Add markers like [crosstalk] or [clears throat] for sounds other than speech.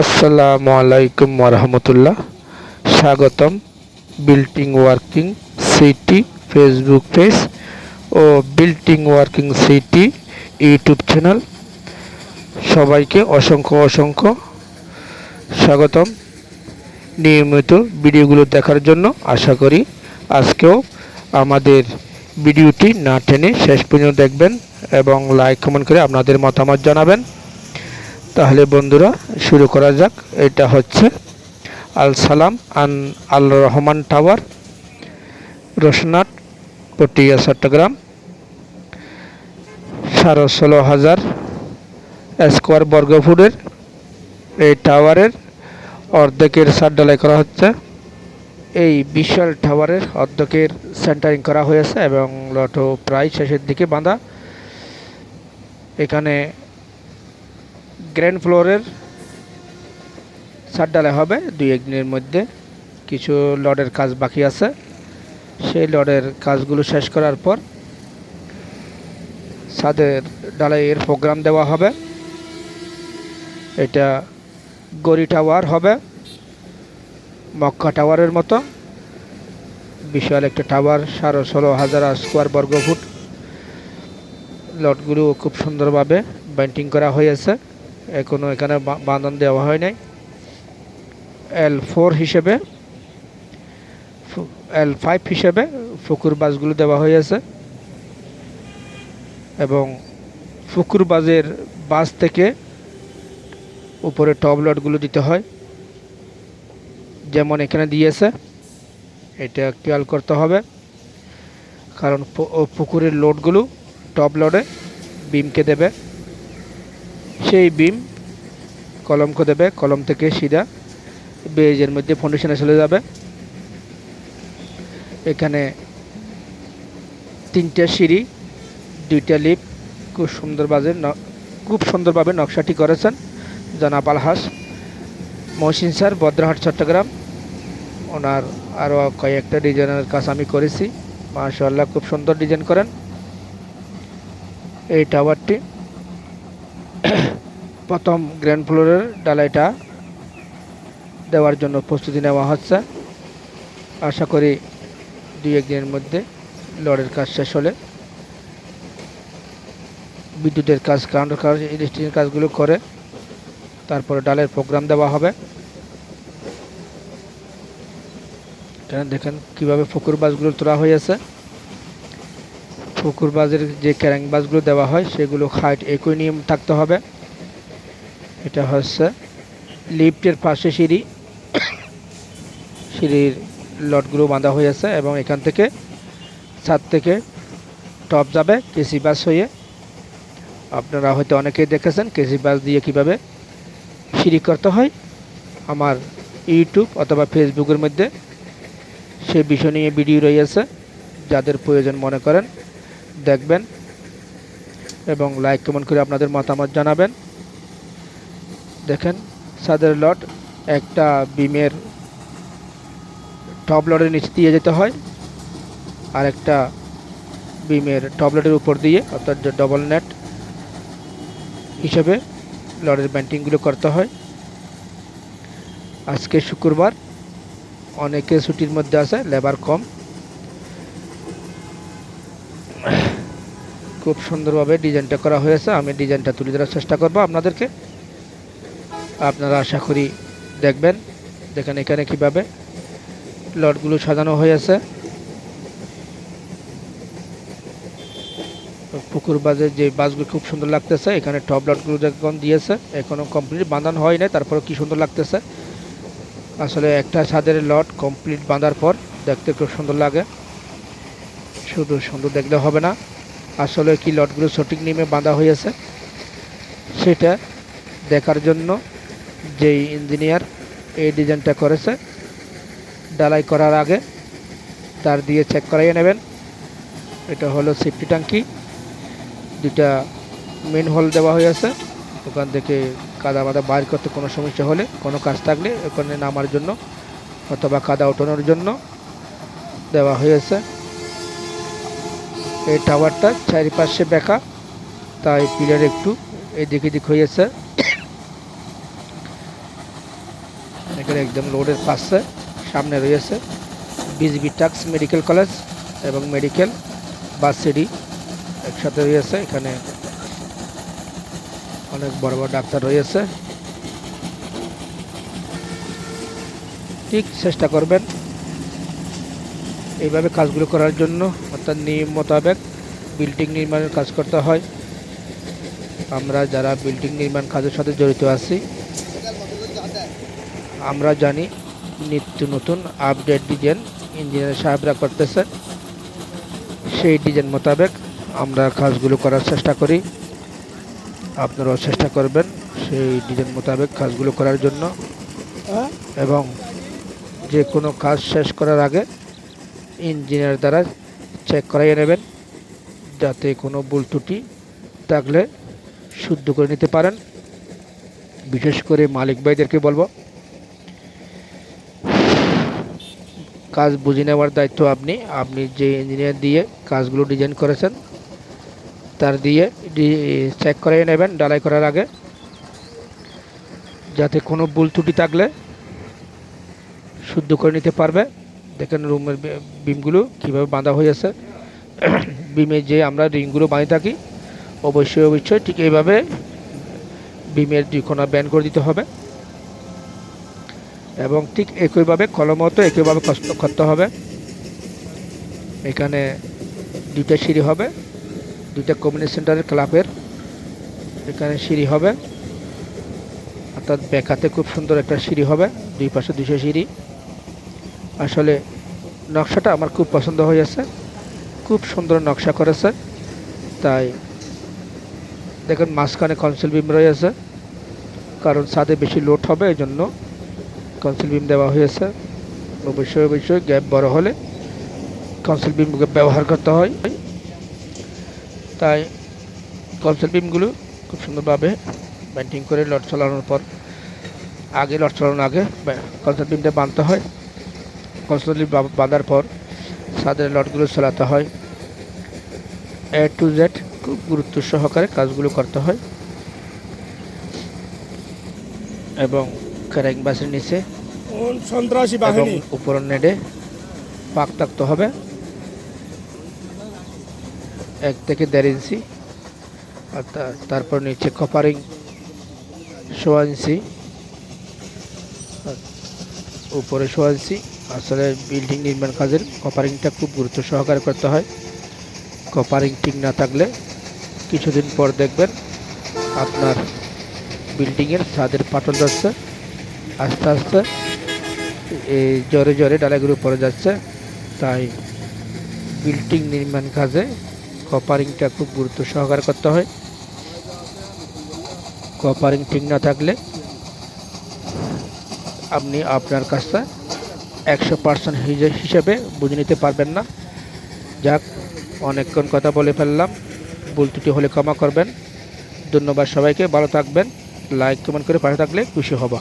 আসসালামু আলাইকুম ওরহমতুল্লাহ স্বাগতম building working city Facebook page ও building working city YouTube channel. সবাইকে অসংখ্য অসংখ্য স্বাগতম। নিয়মিত ভিডিওগুলো দেখার জন্য আশা করি আজকেও আমাদের ভিডিওটি না টেনে শেষ পর্যন্ত দেখবেন এবং লাইক কমেন্ট করে আপনাদের মতামত জানাবেন। তাহলে বন্ধুরা, শুরু করা যাক। এটা হচ্ছে আল সালাম আন আল রহমান টাওয়ার, রসনাট, পটিয়া, চট্টগ্রাম। সাড়ে ষোলো হাজার স্কোয়ার বর্গফুটের এই টাওয়ারের অর্ধেকের সার ডালাই করা হচ্ছে। এই বিশাল টাওয়ারের অর্ধেকের সেন্টারিং করা হয়েছে এবং লটো প্রায় শেষের দিকে বাঁধা। এখানে গ্র্যান্ড ফ্লোরের ছাদ ডালাই হবে, দুই একদিনের মধ্যে। কিছু লডের কাজ বাকি আছে। সেই লডের কাজগুলো শেষ করার পর ছাদের ডালাইয়ের প্রোগ্রাম দেওয়া হবে। এটা গড়ি টাওয়ার হবে, মক্কা টাওয়ারের মতো। বিশাল একটা টাওয়ার, সাড়ে ষোলো হাজার স্কোয়ার বর্গ ফুট লটগুলো খুব সুন্দরভাবে বাইন্টিং করা হয়েছে। এখনও এখানে বাঁধন দেওয়া হয় নাই। এল ফোর হিসেবে এল ফাইভ হিসেবে ফুকুর বাসগুলো দেওয়া হয়েছে এবং ফুকুর বাজের বাস থেকে উপরে টপ লটগুলো দিতে হয়। যেমন এখানে দিয়েছে, এটা খেয়াল করতে হবে। কারণ পুকুরের লোডগুলো টপ লোডে বিমকে দেবে। সেই বিম কলমকে দেবে কলম থেকে সিধা, বেজের মধ্যে ফাউন্ডেশনে চলে যাবে। এখানে তিনটা সিঁড়ি, দুইটা লিপ, খুব সুন্দরভাবে খুব সুন্দরভাবে নকশাটি করেছেন জনাব আলহাস। মহসিন স্যার বদ্রহাট চট্টগ্রাম। ওনার আরও কয়েকটা ডিজাইনের কাজ আমি করেছি। মাশাল্লাহ খুব সুন্দর ডিজাইন করেন। এই টাওয়ারটি [coughs] প্রথম গ্র্যান্ড ফ্লোরের ডালাইটা দেওয়ার জন্য প্রস্তুতি নেওয়া হচ্ছে। আশা করি দুই একদিনের মধ্যে লড়ের কাজ শেষ হলে বিদ্যুতের কাজ, কারেন্টের কাজ, ইলেকট্রিকের কাজগুলো করে তারপরে ডালের প্রোগ্রাম দেওয়া হবে। দেখেন কীভাবে ফুকুর বাসগুলো তোলা হয়েছে। ফুকুর বাসের যে ক্যারাং বাসগুলো দেওয়া হয়, সেগুলো হাইট একই নিয়ম থাকতে হবে। এটা হচ্ছে লিফটের পাশে সিঁড়ি। সিঁড়ির লটগুলো বাঁধা হয়েছে এবং এখান থেকে ছাদ থেকে টপ যাবে কেসি বাস হয়ে। আপনারা হয়তো অনেকেই দেখেছেন কেসি বাস দিয়ে কীভাবে সিঁড়ি করতে হয়। আমার ইউটিউব অথবা ফেসবুকের মধ্যে সে বিষয় নিয়ে ভিডিও রয়েছে। যাদের প্রয়োজন মনে করেন দেখবেন এবং লাইক কমেন্ট করে আপনাদের মতামত জানাবেন। দেখেন, সাদের লট একটা বিমের টপ লটের নিচে দিয়ে যেতে হয় আর একটা বিমের টপ লটের উপর দিয়ে, অর্থাৎ ডবল নেট হিসেবে লটের ব্যান্টিংগুলো করতে হয়। আজকে শুক্রবার অনেকে ছুটির মধ্যে আছে লেবার কম। খুব সুন্দরভাবে ডিজাইনটা করা হয়েছে। আমি ডিজাইনটা তুলে ধরার চেষ্টা করব আপনাদেরকে। আপনারা আশা করি দেখবেন, দেখেন এখানে কীভাবে লটগুলো সাজানো হয়েছে। পুকুর বাজে যে বাসগুলো খুব সুন্দর লাগতেছে, এখানে টপ লটগুলো যখন দিয়েছে এখনও কমপ্লিট বাঁধানো হয় নাই তারপরে কি সুন্দর লাগতেছে। আসলে একটা ছাদের লট কমপ্লিট বাঁধার পর দেখতে খুব সুন্দর লাগে। শুধু সুন্দর দেখলে হবে না। আসলে কি লটগুলো সঠিক নিয়মে বাঁধা হয়েছে সেটা দেখার জন্য যেই ইঞ্জিনিয়ার এই ডিজাইনটা করেছে, ডালাই করার আগে তার দিয়ে চেক করাইয়ে নেবেন। এটা হলো সেফটি ট্যাঙ্কি। দুটা মেন হল দেওয়া হয়েছে ওখান থেকে কাদা বাদা বাইর করতে কোনো সমস্যা হলে, কোনো কাজ থাকলে ওখানে নামার জন্য অথবা কাদা ওঠানোর জন্য দেওয়া হয়েছে। এই টাওয়ারটা চারিপাশে বেঁকা তাই পিলার একটু এদিক এদিক হয়েছে। এখানে একদম রোডের পাশে সামনে রয়েছে বিজিবি টাক্স মেডিকেল কলেজ এবং মেডিকেল বাস সিডি একসাথে রয়েছে। এখানে অনেক বড় বড় ডাক্তার রয়েছে। ঠিক চেষ্টা করবেন। এইভাবে কাজগুলো করার জন্য অর্থাৎ নিয়ম মোতাবেক বিল্ডিং নির্মাণের কাজ করতে হয়। আমরা যারা বিল্ডিং নির্মাণ কাজের সাথে জড়িত আছি আমরা জানি নিত্য নতুন আপডেট ডিজাইন ইঞ্জিনিয়ার সাহেবরা করতেছে। সেই ডিজাইন মোতাবেক আমরা কাজগুলো করার চেষ্টা করি। আপনারাও চেষ্টা করবেন সেই ডিজাইন মোতাবেক কাজগুলো করার জন্য। এবং যে কোনো কাজ শেষ করার আগে ইঞ্জিনিয়ার দ্বারা চেক করাইয়ে নেবেন, যাতে কোনো ভুল ত্রুটি থাকলে শুদ্ধ করে নিতে পারেন। বিশেষ করে মালিক ভাইদেরকে বলব, কাজ বুঝে নেওয়ার দায়িত্ব আপনি। আপনি যে ইঞ্জিনিয়ার দিয়ে কাজগুলো ডিজাইন করেছেন, তার দিয়ে চেক করিয়ে নেবেন ডালাই করার আগে। যাতে কোনো ভুল ত্রুটি থাকলে শুদ্ধ করে নিতে পারবে। দেখেন রুমের বিমগুলো কীভাবে বাঁধা হয়েছে [clears throat] বিমে যে আমরা রিংগুলো বাঁধে থাকি, অবশ্যই অবশ্যই ঠিক এইভাবে বিমের দুই ব্যান করে দিতে হবে। এবং ঠিক একইভাবে কলমতো একইভাবে কষ্ট করতে হবে। এখানে দুইটা সিঁড়ি হবে, দুইটা কমিউনিটি সেন্টারের ক্লাবের এখানে সিঁড়ি হবে। অর্থাৎ বেকাতে খুব সুন্দর একটা সিঁড়ি হবে, দুই পাশে দুশো সিঁড়ি। আসলে নকশাটা আমার খুব পছন্দ হয়েছে খুব সুন্দর নকশা করেছে। তাই দেখেন, মাঝখানে কনসিল বিম রয়েছে। কারণ ছাদে বেশি লোড হবে এই জন্য কনসিল বিম দেওয়া হয়েছে। অবশ্যই অবশ্যই গ্যাপ বড় হলে কনসিল বিম ব্যবহার করতে হয়। তাই কনসিল বিমগুলো খুব সুন্দরভাবে ব্যান্টিং করে লট চালানোর পর, আগে লট চালানোর আগে কনসিল বিমটা বাঁধতে হয়। কনসিল বিম বাঁধার পর ছাদের লটগুলো চালাতে হয়। এ টু জেড খুব গুরুত্ব সহকারে কাজগুলো করতে হয়। এবং ক্যারিং বাসের নিচে সন্ত্রাসী এবং বাহিনী উপর নেডে পাক থাকতে হবে। এক থেকে দেড় ইঞ্চি আর তারপর নিচে কপারিং সোয়া ইঞ্চি উপরে সোয়া ইঞ্চি। আসলে বিল্ডিং নির্মাণ কাজের কপারিংটা খুব গুরুত্ব সহকারে করতে হয়। কপারিং ঠিক না থাকলে কিছুদিন পর দেখবেন আপনার বিল্ডিংয়ের ছাদের পাটল যাচ্ছে, আস্তে আস্তে এই জোরে জোরে ডালাগুলো পড়ে যাচ্ছে। তাই বিল্ডিং নির্মাণ কাজে কপারিংটা খুব গুরুত্ব সহকারে করতে হয়। কপারিং ঠিক না থাকলে আপনি আপনার কাজটা একশো পার্সেন্ট হিসেবে বুঝে নিতে পারবেন না। যাক, অনেকক্ষণ কথা বলে ফেললাম। ভুল ত্রুটি হলে ক্ষমা করবেন। ধন্যবাদ সবাইকে, ভালো থাকবেন। লাইক, কমেন্ট করে পাশে থাকলে খুশি হব।